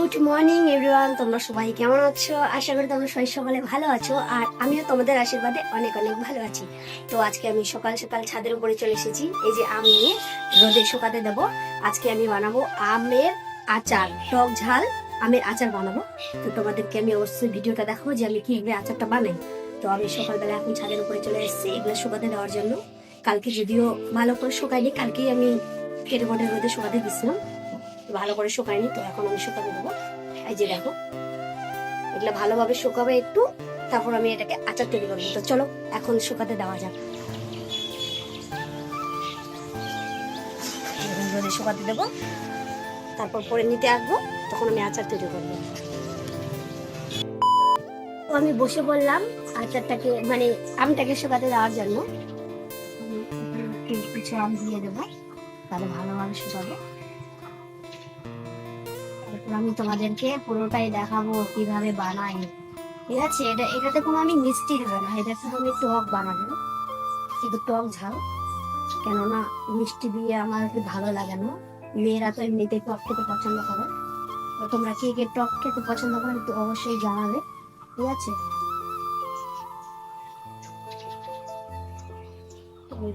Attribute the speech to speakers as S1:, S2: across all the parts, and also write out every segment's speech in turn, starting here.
S1: Good morning everyone, তোমরা সবাই কেমন আছো? আশা করি তোমরা সবাই সকালে ভালো আছো, আর আমিও তোমাদের আশীর্বাদে অনেক অনেক ভালো আছি। তো আজকে আমি সকাল সকাল ছাদের উপরে চলে এসেছি, এই যে আম নিয়ে রোদে শুকাতে দেবো। আজকে আমি বানাবো আমের আচার, টক ঝাল, আমের আচার বানাবো। তো তোমাদেরকে আমি অবশ্যই ভিডিওটা দেখাবো যে আমি কীভাবে আচারটা বানাই। তো আমি সকালবেলা এখন ছাদের উপরে চলে এসেছি, এগুলো শুকাতে দেওয়ার জন্য। কালকে যদিও ভালো করে শুকাইনি কালকেই আমি কেটে মোটে রোদে শুকাতে দিছিলাম ভালো করে শুকায়নি, তো এখন আমি শুকাতে দেবো। এই যে দেখো, এগুলো ভালোভাবে শুকাবে একটু, তারপর আমি এটাকে আচার তৈরি করব। তো চলো, এখন শুকাতে দেওয়া যাক। শুকাতে দেবো, তারপর পরে নিতে আসব, তখন আমি আচার তৈরি করব। আমি বসে বললাম আচারটাকে মানে আমটাকে শুকাতে দেওয়ার জন্য। কিছু আম দিয়ে দেবো, তাহলে ভালোভাবে শুকাবে। আমি তোমাদেরকে পুরোটাই দেখাবো কীভাবে বানাই। ঠিক আছে? এটা, এটাতে কোনো আমি মিষ্টি দেবো না এটাতে আমি টক বানাবো। শুধু টক ঝাল। কেননা মিষ্টি দিয়ে আমার একটু ভালো লাগে না। মেয়েরা তো এমনিতে টক খেতে পছন্দ করে। তো তোমরা কে কে টক খেতে পছন্দ করো একটু অবশ্যই জানাবে। ঠিক আছে?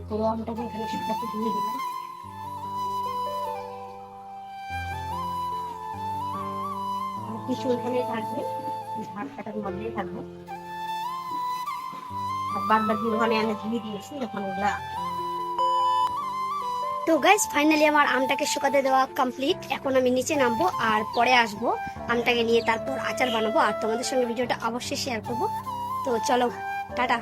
S1: পুরো আমটাকে এখানে শুকাতে দিয়ে দিলাম। কিছু এখানে থাকবে। ঝাড় মধ্যেই থাকবে। তো গাইস ফাইনালি আমার আমটাকে শুকাতে দেওয়া কমপ্লিট এখন আমি নিচে নামবো আর পরে আসব। আমটাকে নিয়ে তারপর আচার বানাবো। আর তোমাদের সঙ্গে ভিডিওটা অবশ্যই শেয়ার করব। তো চলো, টাটা।